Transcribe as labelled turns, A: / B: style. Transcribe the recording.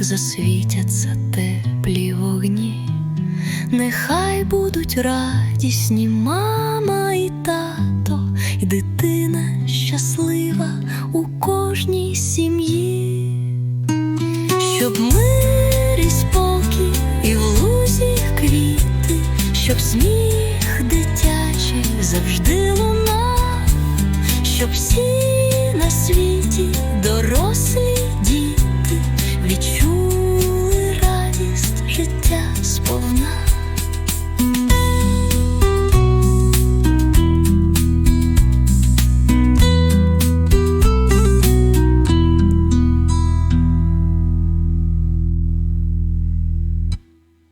A: засвітяться теплі вогні. Нехай будуть радісні мама і тато, і дитина щаслива у кожній сім'ї, щоб мир і спокій, і в лузі квіти, щоб сміх дитячий завжди лунав, щоб всі на світі